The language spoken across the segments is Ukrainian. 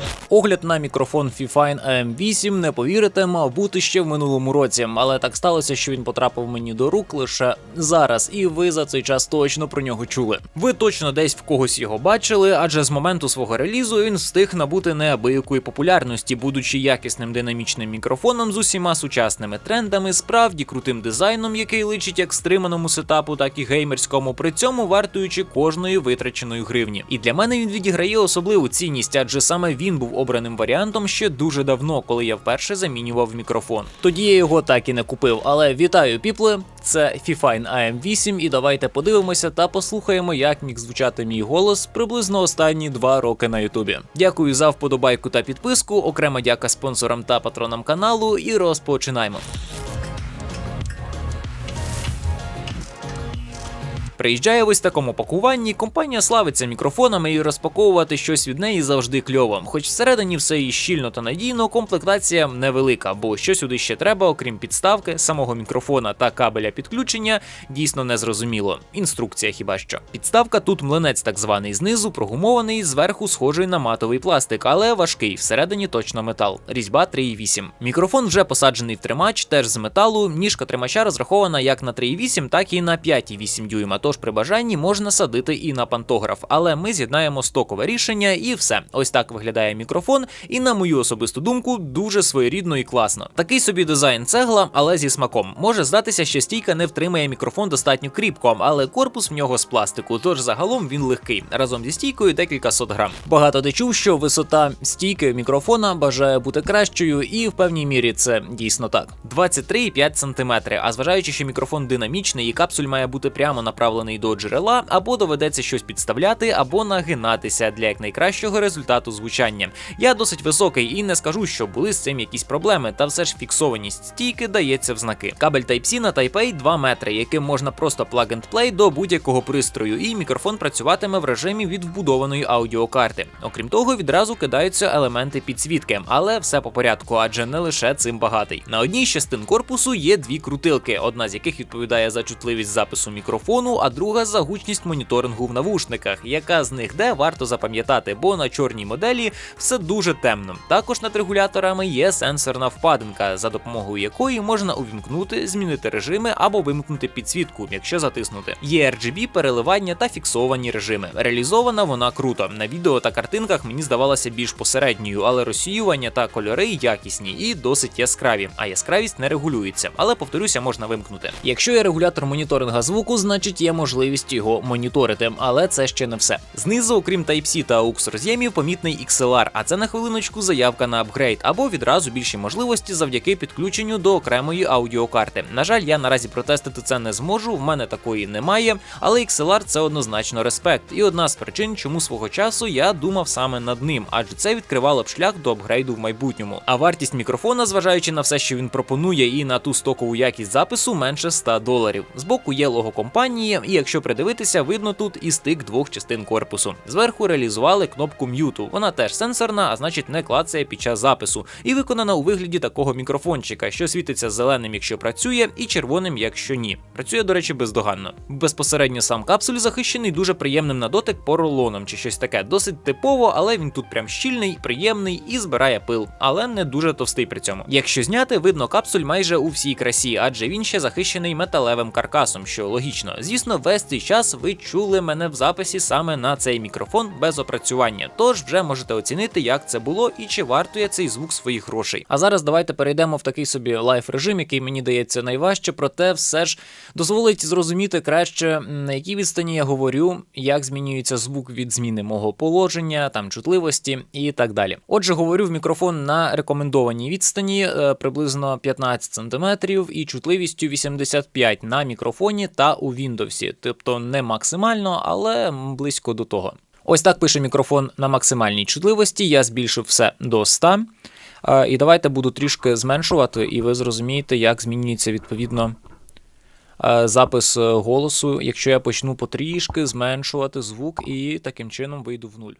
you Огляд на мікрофон Fifine AM8, не повірите, мав бути ще в минулому році, але так сталося, що він потрапив мені до рук лише зараз, і ви за цей час точно про нього чули. Ви точно десь в когось його бачили, адже з моменту свого релізу він встиг набути неабиякої популярності, будучи якісним динамічним мікрофоном з усіма сучасними трендами, справді крутим дизайном, який личить як стриманому сетапу, так і геймерському, при цьому вартуючи кожної витраченої гривні. І для мене він відіграє особливу цінність, адже саме він був обраним варіантом ще дуже давно, коли я вперше замінював мікрофон. Тоді я його так і не купив. Але вітаю, піпли! Це Fifine AM8, і давайте подивимося та послухаємо, як міг звучати мій голос приблизно останні два роки на Ютубі. Дякую за вподобайку та підписку. Окрема дяка спонсорам та патронам каналу. І розпочинаємо. Приїжджає в ось такому пакуванні, компанія славиться мікрофонами і розпаковувати щось від неї завжди кльово. Хоч всередині все і щільно та надійно, комплектація невелика, бо що сюди ще треба, окрім підставки, самого мікрофона та кабеля підключення, дійсно не зрозуміло. Інструкція хіба що. Підставка тут млинець так званий знизу, прогумований, зверху схожий на матовий пластик, але важкий, всередині точно метал. Різьба 3,8. Мікрофон вже посаджений в тримач, теж з металу. Ніжка тримача розрахована як на 3,8, так і на 5,8 дюйма. Тож при бажанні можна садити і на пантограф, але ми з'єднаємо стокове рішення і все. Ось так виглядає мікрофон, і на мою особисту думку, дуже своєрідно і класно. Такий собі дизайн цегла, але зі смаком. Може здатися, що стійка не втримає мікрофон достатньо кріпко, але корпус в нього з пластику, тож загалом він легкий. Разом зі стійкою декілька сот грам. Багато де чув, що висота стійки мікрофона бажає бути кращою, і в певній мірі це дійсно так. 23,5 см, А зважаючи, що мікрофон динамічний і капсуль має бути прямо направлений до джерела, або доведеться щось підставляти, або нагинатися для якнайкращого результату звучання. Я досить високий і не скажу, що були з цим якісь проблеми, та все ж фіксованість стійки дається в знаки. Кабель Type-C на Type-A 2 метри, яким можна просто plug-and-play до будь-якого пристрою, і мікрофон працюватиме в режимі від вбудованої аудіокарти. Окрім того, відразу кидаються елементи підсвітки, але все по порядку, адже не лише цим багатий. На одній з частин корпусу є дві крутилки, одна з яких відповідає за чутливість запису мікрофону, а друга за гучність моніторингу в навушниках. Яка з них де варто запам'ятати, бо на чорній моделі все дуже темно. Також над регуляторами є сенсорна впадинка, за допомогою якої можна увімкнути, змінити режими або вимкнути підсвітку, якщо затиснути. Є RGB, переливання та фіксовані режими. Реалізована вона круто. На відео та картинках мені здавалося більш посередньою, але розсіювання та кольори якісні і досить яскраві. А яскравість не регулюється. Але повторюся, можна вимкнути. Якщо є регулятор моніторинга звуку, значить є можливість його моніторити, але це ще не все. Знизу, окрім Type-C та AUX роз'ємів, помітний XLR, а це на хвилиночку заявка на апгрейд або відразу більші можливості завдяки підключенню до окремої аудіокарти. На жаль, я наразі протестити це не зможу, в мене такої немає, але XLR це однозначно респект, і одна з причин, чому свого часу я думав саме над ним, адже це відкривало б шлях до апгрейду в майбутньому. А вартість мікрофона, зважаючи на все, що він пропонує, і на ту стокову якість запису, менше 100 доларів. Збоку є лого компанії, і якщо придивитися, видно тут і стик двох частин корпусу. Зверху реалізували кнопку м'юту. Вона теж сенсорна, а значить не клацає під час запису, і виконана у вигляді такого мікрофончика, що світиться зеленим, якщо працює, і червоним, якщо ні. Працює, до речі, бездоганно. Безпосередньо сам капсуль захищений дуже приємним на дотик поролоном чи щось таке. Досить типово, але він тут прям щільний, приємний і збирає пил, але не дуже товстий при цьому. Якщо зняти, видно капсуль майже у всій красі, адже він ще захищений металевим каркасом, що логічно. Звісно, весь цей час ви чули мене в записі саме на цей мікрофон без опрацювання. Тож вже можете оцінити, як це було і чи вартує цей звук своїх грошей. А зараз давайте перейдемо в такий собі лайф режим, який мені дається найважче, проте все ж дозволить зрозуміти краще, на якій відстані я говорю, як змінюється звук від зміни мого положення, там чутливості і так далі. Отже, говорю в мікрофон на рекомендованій відстані е, приблизно 15 см і чутливістю 85 на мікрофоні та у Windows, тобто не максимально, але близько до того. Ось так пише мікрофон на максимальній чутливості. Я збільшив все до 100. Е, І давайте буду трішки зменшувати, і ви зрозумієте, як змінюється відповідно запис е, голосу, якщо я почну потрішки зменшувати звук і таким чином вийду в нуль.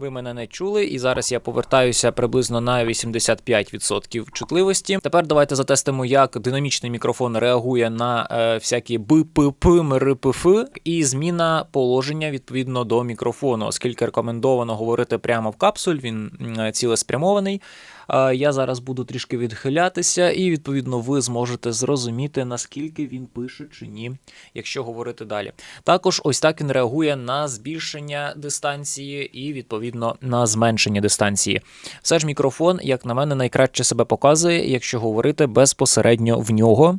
Ви мене не чули, і зараз я повертаюся приблизно на 85% чутливості. Тепер давайте затестимо, як динамічний мікрофон реагує на е, всякі БПП, МРПФ і зміна положення відповідно до мікрофону, оскільки рекомендовано говорити прямо в капсуль, він м, цілеспрямований. Е, Я зараз буду трішки відхилятися, і відповідно ви зможете зрозуміти, наскільки він пише чи ні, якщо говорити далі. Також ось так він реагує на збільшення дистанції і відповідно на зменшення дистанції. Все ж мікрофон, як на мене, найкраще себе показує, якщо говорити безпосередньо в нього.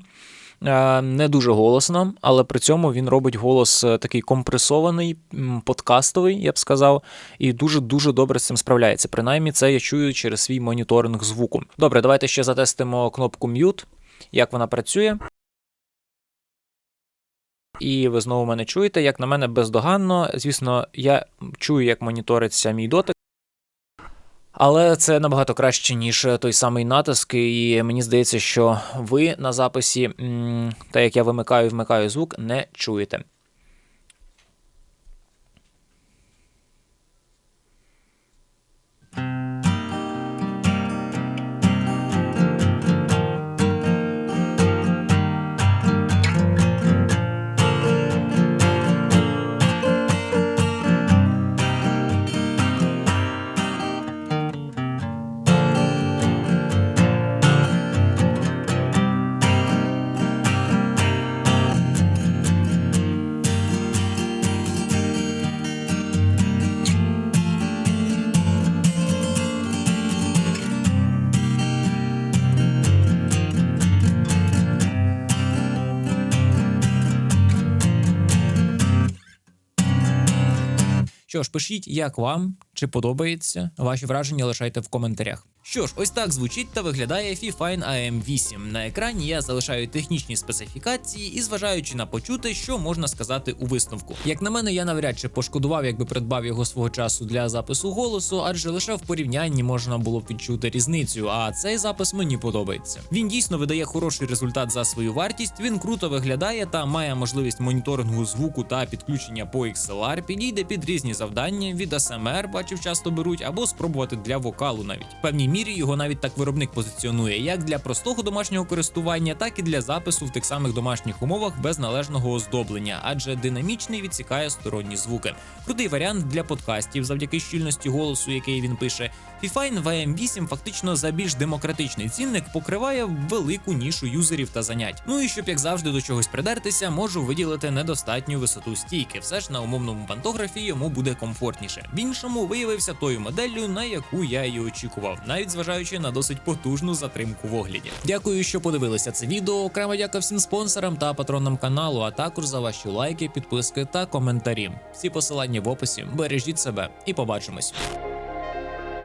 Е, Не дуже голосно, але при цьому він робить голос е, такий компресований, подкастовий, я б сказав, і дуже дуже добре з цим справляється. Принаймні, це я чую через свій моніторинг звуку. Добре, давайте ще затестимо кнопку Mute, як вона працює. І ви знову мене чуєте, як на мене, бездоганно. Звісно, я чую, як моніториться мій дотик. Але це набагато краще, ніж той самий натиск, і мені здається, що ви на записі, так як я вимикаю і вмикаю звук, не чуєте. Що ж, пишіть, як вам, чи подобається. Ваші враження лишайте в коментарях. Що ж, ось так звучить та виглядає Fifine AM8. На екрані я залишаю технічні специфікації і зважаючи на почуте, що можна сказати у висновку. Як на мене, я навряд чи пошкодував, якби придбав його свого часу для запису голосу, адже лише в порівнянні можна було б відчути різницю. А цей запис мені подобається. Він дійсно видає хороший результат за свою вартість. Він круто виглядає та має можливість моніторингу звуку та підключення по XLR, підійде під різні завдання від ASMR, бачив, часто беруть, або спробувати для вокалу навіть. В певній мірі його навіть так виробник позиціонує як для простого домашнього користування, так і для запису в тих самих домашніх умовах без належного оздоблення, адже динамічний відсікає сторонні звуки. Крутий варіант для подкастів завдяки щільності голосу, який він пише. Fifine VM8 фактично за більш демократичний цінник покриває велику нішу юзерів та занять. Ну і щоб як завжди до чогось придертися, можу виділити недостатню висоту стійки. Все ж на умовному пантографі йому буде комфортніше. В іншому виявився тою моделлю, на яку я і очікував, навіть зважаючи на досить потужну затримку в огляді. Дякую, що подивилися це відео. Окремо дяка всім спонсорам та патронам каналу, а також за ваші лайки, підписки та коментарі. Всі посилання в описі. Бережіть себе і побачимось.